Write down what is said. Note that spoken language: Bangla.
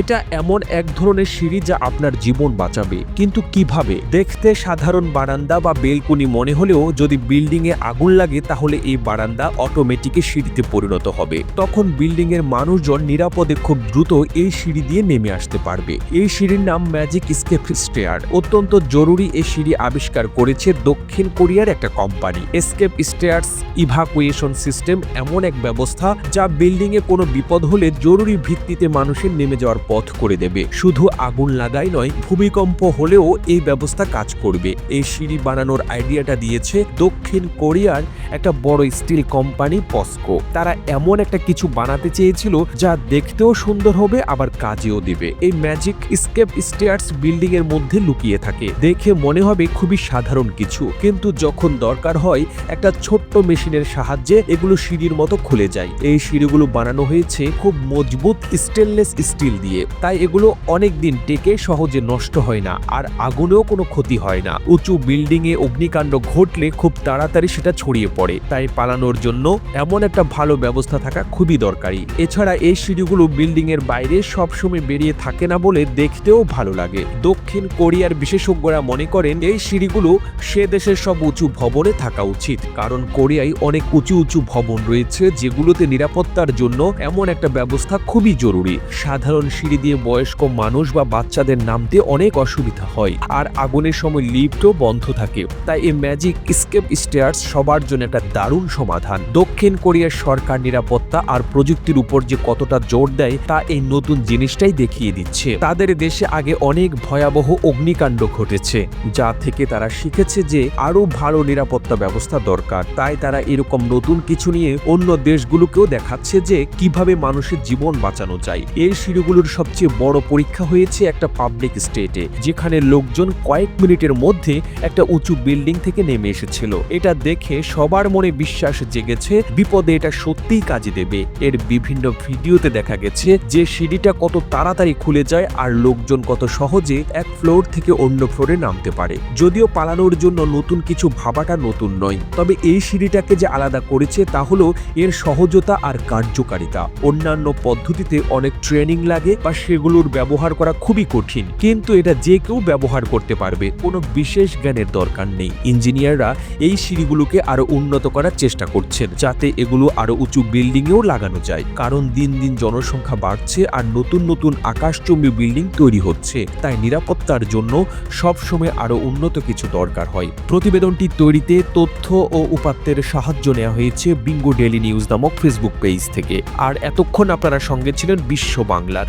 এটা এমন এক ধরনের সিঁড়ি যা আপনার জীবন বাঁচাবে। কিন্তু কীভাবে? দেখতে সাধারণ বারান্দা বা বেলকুনি মনে হলেও যদি বিল্ডিং এ আগুন লাগে, তাহলে এই বারান্দা অটোমেটিকে সিঁড়িতে পরিণত হবে। তখন বিল্ডিং এর মানুষজন নিরাপদে খুব দ্রুত এই সিঁড়ি দিয়ে নেমে আসতে পারবে। এই সিঁড়ির নাম ম্যাজিক স্কেপ স্টেয়ার অত্যন্ত জরুরি এই সিঁড়ি আবিষ্কার করেছে দক্ষিণ কোরিয়ার একটা company. Escape stairs evacuation system এমন এক ব্যবস্থা যা বিল্ডিং এ কোনো বিপদ হলে জরুরি ভিত্তিতে মানুষের নেমে যাওয়ার পথ করে দেবে। শুধু আগুন লাগাই নয়, ভূমিকম্প হলেও এই ব্যবস্থা কাজ করবে। এই সিঁড়ি বানানোর আইডিয়াটা দিয়েছে দক্ষিণ কোরিয়ার একটা বড় স্টিল কোম্পানি পস্কো। তারা এমন একটা কিছু বানাতে চেয়েছিল যা দেখতেও সুন্দর হবে, আবার কাজেও দিবে। এই ম্যাজিক স্কেপ স্টেয়ার্স বিল্ডিং এর মধ্যে লুকিয়ে থাকে। দেখে মনে হবে খুবই সাধারণ কিছু। কিন্তু যখন দরকার হয়, একটা ছোট্ট মেশিনের সাহায্যে এগুলো সিঁড়ির মতো খুলে যায়। এই সিঁড়িগুলো বানানো হয়েছে খুব মজবুত স্টেনলেস স্টিল দিয়ে। তাই এগুলো অনেক দিন টেকে সহজে নষ্ট হয় না, আর আগুনেও কোনো ক্ষতি হয় না। উঁচু বিল্ডিং এ অগ্নিকাণ্ড ঘটলে খুব তাড়াতাড়ি সেটা ছড়িয়ে পড়ে। তাই পালানোর জন্য এমন একটা ভালো ব্যবস্থা থাকা খুবই দরকারি। এছাড়া এই সিঁড়িগুলো বিল্ডিং এর বাইরে সবসময় বেরিয়ে থাকে না বলে দেখতেও ভালো লাগে। দক্ষিণ কোরিয়ার বিশেষজ্ঞরা মনে করেন এই সিঁড়িগুলো সে দেশের সব উঁচু ভবনে থাকা উচিত। কারণ কোরিয়ায় অনেক উঁচু উঁচু ভবন রয়েছে যেগুলোতে নিরাপত্তার জন্য এমন একটা ব্যবস্থা খুবই জরুরি। সাধারণ সিঁড়ি দিয়ে বয়স্ক মানুষ বা বাচ্চাদের নামতে অনেক অসুবিধা হয়। আর আগুনের সময় লিফটও বন্ধ থাকে। তাই এই ম্যাজিক স্কেপ স্টেয়ার্স সবার জন্য একটা দারুণ সমাধান। দক্ষিণ কোরিয়ার সরকার নিরাপত্তা আর প্রযুক্তির উপর যে কতটা জোর দেয়, তা এই নতুন জিনিসটাই দেখিয়ে দিচ্ছে। তাদের দেশে আগে অনেক ভয়াবহ অগ্নিকাণ্ড ঘটেছে, যা থেকে তারা শিখেছে যে আরও ভালো নিরাপত্তা ব্যবস্থা দরকার। তাই তারা এরকম নতুন কিছু নিয়ে অন্য দেশগুলোকেও দেখাচ্ছে যে কীভাবে মানুষের জীবন বাঁচানো যায়। এই সিঁড়িগুলোর সবচেয়ে বড় পরীক্ষা হয়েছে একটা পাবলিক স্টেটে যেখানে লোকজন কয়েক মিনিটের মধ্যে একটা উঁচু বিল্ডিং থেকে নেমে এসেছিল। এটা দেখে সবার মনে বিশ্বাস জেগেছে, বিপদে এটা সত্যিই কাজে দেবে। এর বিভিন্ন ভিডিওতে দেখা গেছে যে সিঁড়িটা কত তাড়াতাড়ি খুলে যায় আর লোকজন কত সহজে এক ফ্লোর থেকে অন্য ফ্লোরে নামতে পারে। যদিও পালানোর জন্য নতুন কিছু ভাবাটা নতুন নয়, তবে এই সিঁড়িটাকে যে আলাদা করেছে তা হলো এর সহজতা আর কার্যকারিতা। অন্যান্য পদ্ধতিতে অনেক ট্রেনিং লাগে বা সেগুলোর ব্যবহার করা খুবই কঠিন, কিন্তু এটা যে কেউ ব্যবহার করতে পারবে, কোনো বিশেষ জ্ঞানের দরকার নেই। ইঞ্জিনিয়াররা এই সিঁড়িগুলোকে আরও উন্নত করার চেষ্টা করছেন, যাতে এগুলো আরও উঁচু বিল্ডিংয়েও লাগানো যায়। কারণ দিন দিন জনসংখ্যা বাড়ছে আর নতুন নতুন আকাশচুম্বী বিল্ডিং তৈরি হচ্ছে। তাই নিরাপত্তার জন্য সবসময় আরও উন্নত কিছু দরকার হয়। প্রতিবেদনটি তৈরিতে তথ্য ও উপাত্তের সাহায্য নেওয়া হয়েছে বিঙ্গো ডেলি নিউজ নামক ফেসবুক পেজ থেকে। আর এতক্ষণ আপনারা সঙ্গে ছিলেন বিশ্ব বাংলার